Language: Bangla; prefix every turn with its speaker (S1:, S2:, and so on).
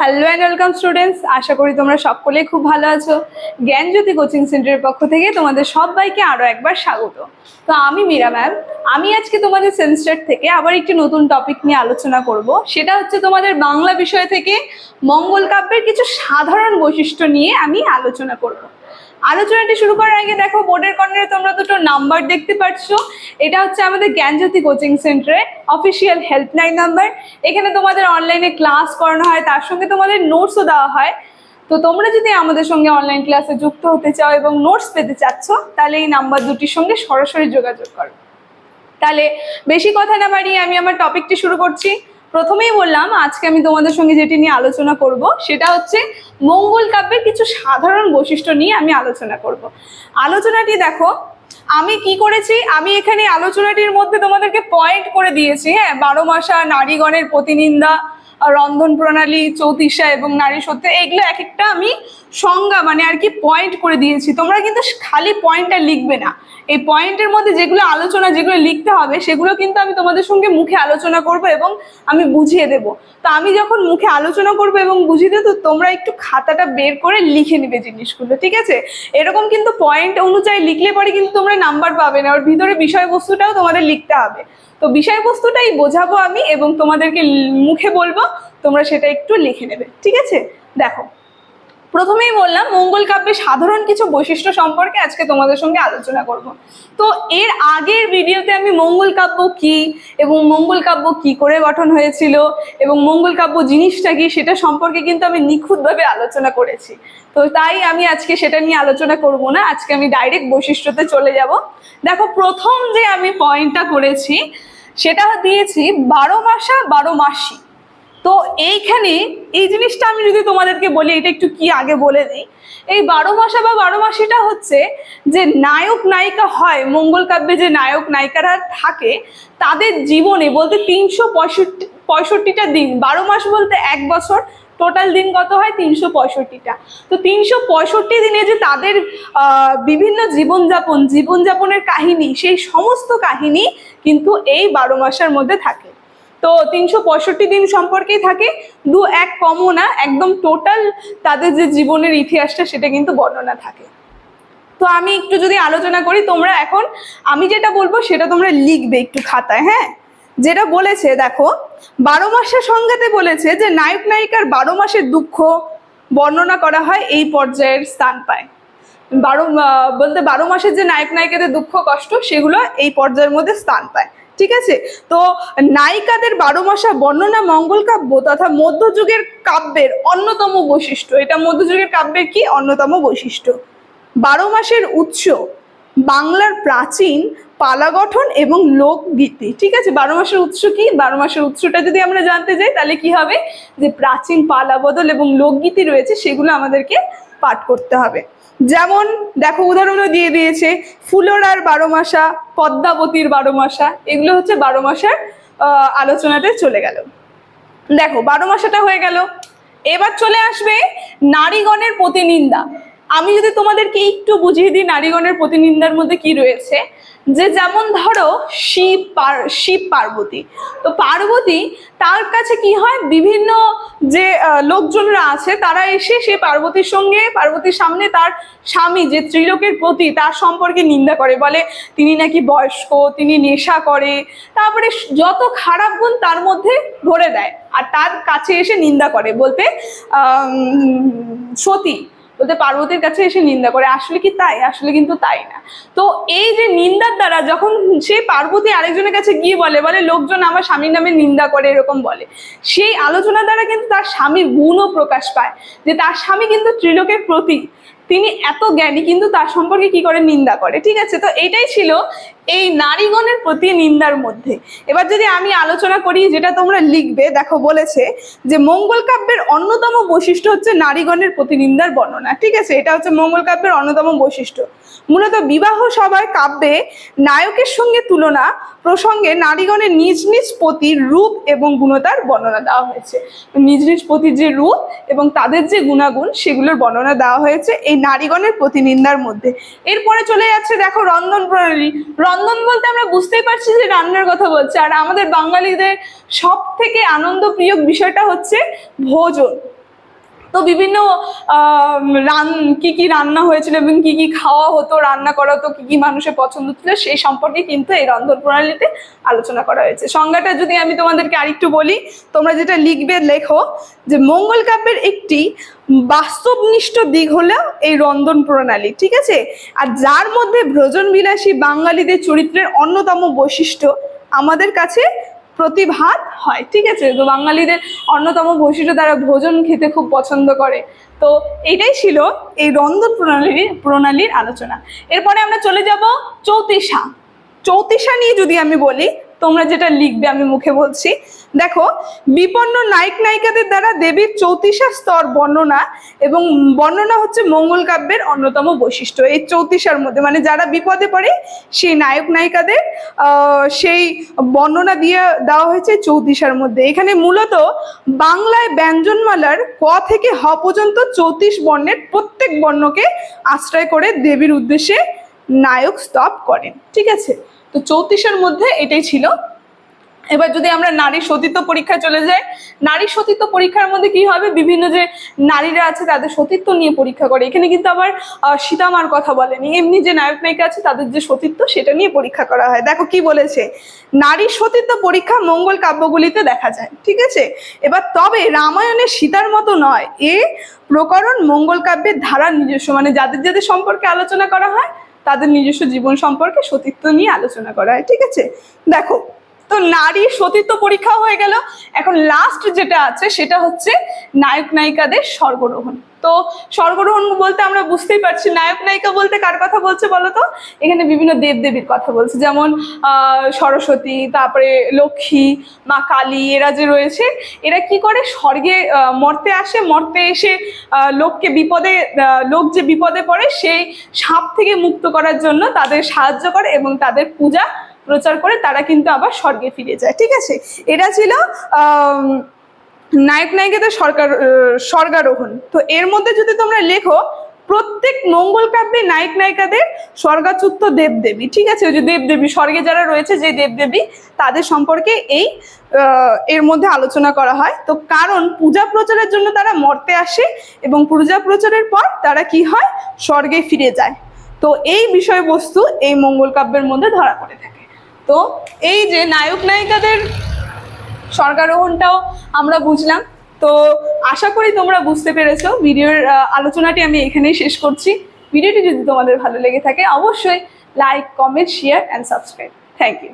S1: হ্যালো অ্যান্ড ওয়েলকাম স্টুডেন্টস আশা করি তোমরা সকলেই খুব ভালো আছো। জ্ঞানজ্যোতি কোচিং সেন্টারের পক্ষ থেকে তোমাদের সবাইকে আরও একবার স্বাগত। তো আমি মীরা ম্যাম আমি আজকে তোমাদের সেমিস্টার থেকে আবার একটি নতুন টপিক নিয়ে আলোচনা করব। সেটা হচ্ছে তোমাদের বাংলা বিষয় থেকে মঙ্গল কাব্যের কিছু সাধারণ বৈশিষ্ট্য নিয়ে আমি আলোচনা করব। আলোচনাটি শুরু করার আগে দেখো, বোর্ডের কর্নারে তোমরা দুটো নাম্বার দেখতে পাচ্ছ। এটা হচ্ছে আমাদের জ্ঞানজ্যোতি কোচিং সেন্টারের অফিসিয়াল হেল্পলাইন নাম্বার। এখানে তোমাদের অনলাইনে ক্লাস করানো হয়, তার সঙ্গে তোমাদের নোটসও দেওয়া হয়। তো তোমরা যদি আমাদের সঙ্গে অনলাইন ক্লাসে যুক্ত হতে চাও এবং নোটস পেতে চাচ্ছ, তাহলে এই নাম্বার দুটির সঙ্গে সরাসরি যোগাযোগ করো। তাহলে বেশি কথা না বাড়িয়ে আমি আমার টপিকটি শুরু করছি। প্রথমেই বললাম, আজকে আমি তোমাদের সঙ্গে যেটি নিয়ে আলোচনা করব, সেটা হচ্ছে মঙ্গল কাব্যের কিছু সাধারণ বৈশিষ্ট্য নিয়ে আমি আলোচনা করব। আলোচনাটি দেখো, আমি কি করেছি? আমি এখানে আলোচনাটির মধ্যে তোমাদেরকে পয়েন্ট করে দিয়েছি হ্যাঁ? বারো মাসা, নারীগণের প্রতিনিন্দা, রন্ধন প্রণালী চৌতিসা এবং নারী সত্য এগুলো এক একটা আমি সংজ্ঞা মানে আর কি পয়েন্ট করে দিয়েছি। তোমরা কিন্তু খালি পয়েন্টটা লিখবে না। এই পয়েন্টের মধ্যে যেগুলো আলোচনা, যেগুলো লিখতে হবে, সেগুলো কিন্তু আমি তোমাদের সঙ্গে মুখে আলোচনা করব এবং আমি বুঝিয়ে দেব। তো আমি যখন মুখে আলোচনা করব এবং বুঝিয়ে দেবো তোমরা একটু খাতাটা বের করে লিখে নিবে জিনিসগুলো, ঠিক আছে? এরকম কিন্তু পয়েন্ট অনুযায়ী লিখলে পরে কিন্তু তোমরা নাম্বার পাবে না। ওর ভিতরে বিষয়বস্তুটাও তোমাদের লিখতে হবে। তো বিষয়বস্তুটাই বোঝাবো আমি এবং তোমাদেরকে মুখে বলব, তোমরা সেটা একটু লিখে নেবে, ঠিক আছে? দেখো প্রথমেই বললাম, মঙ্গল কাব্যের সাধারণ কিছু বৈশিষ্ট্য সম্পর্কে আজকে তোমাদের সঙ্গে আলোচনা করব। তো এর আগের ভিডিওতে আমি মঙ্গল কাব্য কি এবং মঙ্গল কাব্য কি করে গঠন হয়েছিল এবং মঙ্গল কাব্য জিনিসটা কি সেটা সম্পর্কে কিন্তু আমি নিখুঁতভাবে আলোচনা করেছি। তো তাই আমি আজকে সেটা নিয়ে আলোচনা করব না, আজকে আমি ডাইরেক্ট বৈশিষ্ট্যতে চলে যাব। দেখো, প্রথম যে আমি পয়েন্টটা করেছি, সেটা দিয়েছি বারো মাসা বারো মাসি তো এইখানে এই জিনিসটা আমি যদি তোমাদেরকে বলি, এটা একটু কি আগে বলে দিই এই বারো মাসা বা বারো মাসিটা হচ্ছে যে নায়ক নায়িকা হয়, মঙ্গল কাব্যে যে নায়ক নায়িকারা থাকে, তাদের জীবনে বলতে তিনশো পঁয়ষট্টি, পঁয়ষট্টিটা দিন, বারো মাস বলতে এক বছর, টোটাল দিন কত হয়? তিনশো পঁয়ষট্টিটা। তো তিনশো পঁয়ষট্টি দিনে যে তাদের বিভিন্ন জীবনযাপন, জীবনযাপনের কাহিনী, সেই সমস্ত কাহিনী কিন্তু এই বারো মাসের মধ্যে থাকে। তো তিনশো পঁয়ষট্টি দিন সম্পর্কেই থাকে। দু এক কমও না, একদম টোটাল তাদের যে জীবনের ইতিহাসটা সেটা কিন্তু বর্ণনা থাকে। তো আমি একটু যদি আলোচনা করি, তোমরা এখন আমি যেটা বলব সেটা তোমরা লিখবে একটু খাতায় হ্যাঁ? যেটা বলেছে, দেখো, বারো মাসের সংজ্ঞাতে বলেছে যে নায়ক নায়িকার বারো মাসের দুঃখ বর্ণনা করা হয় এই পর্যায়ের স্থান পায়। বারো বলতে বারো মাসের যে নায়ক নায়িকাদের দুঃখ কষ্ট, সেগুলো এই পর্যায়ের মধ্যে স্থান পায়। ঠিক আছে? তো নায়িকাদের বারো মাসা বর্ণনা মঙ্গল কাব্য তথা মধ্যযুগের কাব্যের অন্যতম বৈশিষ্ট্য। এটা মধ্যযুগের কাব্যের কি? অন্যতম বৈশিষ্ট্য। বারো মাসের উৎস, বাংলার প্রাচীন পালা গঠন এবং লোকগীতি। ঠিক আছে? বারো মাসের উৎস কি? বারো মাসের উৎসটা যদি আমরা জানতে যাই, তাহলে কি হবে? যে প্রাচীন পালা বদল এবং লোকগীতি রয়েছে, সেগুলো আমাদেরকে পাঠ করতে হবে। যেমন দেখো উদাহরণও দিয়ে দিয়েছে ফুলোরার বারো মাসা, পদ্মাবতীর বারো মাসা, এগুলো হচ্ছে বারো মাসের আলোচনাতে চলে গেল। দেখো, বারো মাসাটা হয়ে গেল। এবার চলে আসবে নারীগণের প্রতিনিন্দা। আমি যদি তোমাদেরকে একটু বুঝিয়ে দিই নারীগণের প্রতিনিন্দার মধ্যে কি রয়েছে, যে যেমন ধরো শিব পার, শিব পার্বতী। তো পার্বতী তার কাছে কি হয়? বিভিন্ন যে লোকজনরা আছে, তারা এসে সেই পার্বতীর সঙ্গে, পার্বতীর সামনে তার স্বামী যে ত্রিলোকের প্রতি তার সম্পর্কে নিন্দা করে। বলে তিনি নাকি বয়স্ক, তিনি নেশা করে। তারপরে যত খারাপ গুণ তার মধ্যে ভরে দেয়। আর তার কাছে এসে নিন্দা করে। বলতে সতী বলতে পার্বতীর কাছে এসে নিন্দা করে, আসলে কি তাই? আসলে কিন্তু তাই না। তো এই যে নিন্দার দ্বারা যখন সে পার্বতী আরেকজনের কাছে গিয়ে বলে বলে, লোকজন আমার স্বামীর নামে নিন্দা করে, এরকম বলে, সেই আলোচনা দ্বারা কিন্তু তার স্বামীর গুণও প্রকাশ পায়, যে তার স্বামী কিন্তু ত্রিলোকের প্রতি তিনি এত জ্ঞানী, কিন্তু তার সম্পর্কে কি করে নিন্দা করে? ঠিক আছে, তো এটাই ছিল এই নারীগণের প্রতি নিন্দার মধ্যে। এবার যদি আমি আলোচনা করি, যেটা তোমরা লিখবে, দেখো বলেছে যে মঙ্গল কাব্যের অন্যতম বৈশিষ্ট্য হচ্ছে নারীগণের প্রতিনিন্দার বর্ণনা। ঠিক আছে? এটা হচ্ছে মঙ্গল কাব্যের অন্যতম বৈশিষ্ট্য। মূলত বিবাহ সভায় কাব্যে নায়কের সঙ্গে তুলনা প্রসঙ্গে নারীগণের নিজ নিজ পতির রূপ এবং গুণতার বর্ণনা দেওয়া হয়েছে। নিজ নিজ পতির যে রূপ এবং তাদের যে গুণাগুণ, সেগুলোর বর্ণনা দেওয়া হয়েছে এই নারীগণের প্রতিনিন্দার মধ্যে। এরপরে চলে যাচ্ছে, দেখো রন্ধন প্রণালী। রন্ধন বলতে আমরা বুঝতেই পারছি যে রান্নার কথা বলছে। আর আমাদের বাঙালিদের সব থেকে আনন্দ প্রিয় বিষয়টা হচ্ছে ভোজন। তো বিভিন্ন রান, কি কি রান্না হয়েছিল এবং কি কি খাওয়া হতো, রান্না করা হতো, কি কি মানুষের পছন্দ ছিল, সেই সম্পর্কে কিন্তু এই রন্ধন প্রণালীতে আলোচনা করা হয়েছে। সংজ্ঞাটা যদি আমি তোমাদেরকে আরেকটু বলি, তোমরা যেটা লিখবে লেখো যে মঙ্গল কাব্যের একটি বাস্তবনিষ্ঠ দিক হলো এই রন্ধন প্রণালী, ঠিক আছে? আর যার মধ্যে ভ্রজন বিলাসী বাঙালিদের চরিত্রের অন্যতম বৈশিষ্ট্য আমাদের কাছে প্রতিভাত হয়, ঠিক আছে? তো বাঙালিদের অন্যতম বৈশিষ্ট্য তারা ভোজন খেতে খুব পছন্দ করে। তো এটাই ছিল এই রন্ধন প্রণালীর প্রণালীর আলোচনা। এরপরে আমরা চলে যাব চৌতিসা চৌতিসা নিয়ে যদি আমি বলি তোমরা যেটা লিখবে আমি মুখে বলছি। দেখো, বিপন্ন নায়ক নায়িকাদের দ্বারা দেবীর চৌতিসা স্তর বর্ণনা এবং বর্ণনা হচ্ছে মঙ্গল কাব্যের অন্যতম বৈশিষ্ট্য। এই চৌতিসার মধ্যে মানে যারা বিপদে পড়ে, সেই নায়ক নায়িকাদের সেই বর্ণনা দিয়ে দেওয়া হয়েছে চৌতিসার মধ্যে। এখানে মূলত বাংলায় ব্যঞ্জনমালার ক থেকে হ পর্যন্ত চৌত্রিশ বর্ণের প্রত্যেক বর্ণকে আশ্রয় করে দেবীর উদ্দেশ্যে নায়ক স্তব করেন। ঠিক আছে? তো চৌত্রিশের মধ্যে এটাই ছিল। এবার যদি আমরা নারী সতীত্ব পরীক্ষায় চলে যাই, নারী সতীত্ব পরীক্ষার মধ্যে কি হবে? বিভিন্ন যে নারীরা আছে তাদের সতীত্ব নিয়ে পরীক্ষা করে। এখানে কিন্তু আবার সীতামার কথা বলেনি। এমনি যে নায়ক নায়িকা আছে তাদের যে সতীত্ব সেটা নিয়ে পরীক্ষা করা হয়। দেখো কি বলেছে, নারী সতীত্ব পরীক্ষা মঙ্গল কাব্যগুলিতে দেখা যায়, ঠিক আছে? এবার তবে রামায়ণের সীতার মতো নয়। এ প্রকরণ মঙ্গল কাব্যের ধারার নিজস্ব মানে যাদের যাদের সম্পর্কে আলোচনা করা হয় তাদের নিজস্ব জীবন সম্পর্কে সতীত্ব নিয়ে আলোচনা করা হয় ঠিক আছে? দেখো তো নারী সতীত্ব পরীক্ষা হয়ে গেল। এখন লাস্ট যেটা আছে, সেটা হচ্ছে নায়ক নায়িকাদের স্বর্গরোহণ। তো স্বর্গরোহণ বলতে আমরা বুঝতেই পারছি, নায়ক নায়িকা বলতে কার কথা বলছে বলো তো এখানে বিভিন্ন দেবদেবীর কথা বলছে, যেমন সরস্বতী, তারপরে লক্ষ্মী, মা কালী, এরা যে রয়েছে, এরা কি করে? স্বর্গে মর্তে আসে, মর্তে এসে লোককে বিপদে লোক যে বিপদে পড়ে, সেই সাপ থেকে মুক্ত করার জন্য তাদের সাহায্য করে এবং তাদের পূজা প্রচার করে তারা কিন্তু আবার স্বর্গে ফিরে যায়, ঠিক আছে? এটা ছিল নায়ক নায়িকাদের সরকার স্বর্গারোহণ। তো এর মধ্যে যদি তোমরা লেখো, প্রত্যেক মঙ্গল কাব্যে নায়ক নায়িকাদের স্বর্গাচ্যুত দেবদেবী, ঠিক আছে? ওই যে দেবদেবী, স্বর্গে যারা রয়েছে যে দেবদেবী, তাদের সম্পর্কে এই এর মধ্যে আলোচনা করা হয়। তো কারণ পূজা প্রচারের জন্য তারা মর্তে আসে এবং পূজা প্রচারের পর তারা কি হয়? স্বর্গে ফিরে যায়। তো এই বিষয়বস্তু এই মঙ্গল কাব্যের মধ্যে ধরা পড়ে থাকে। তো এই যে নায়ক নায়িকাদের সরকারোহণটাও আমরা বুঝলাম। তো আশা করি তোমরা বুঝতে পেরেছ, ভিডিওর আলোচনাটি আমি এখানেই শেষ করছি। ভিডিওটি যদি তোমাদের ভালো লেগে থাকে, অবশ্যই like comment share and subscribe thank you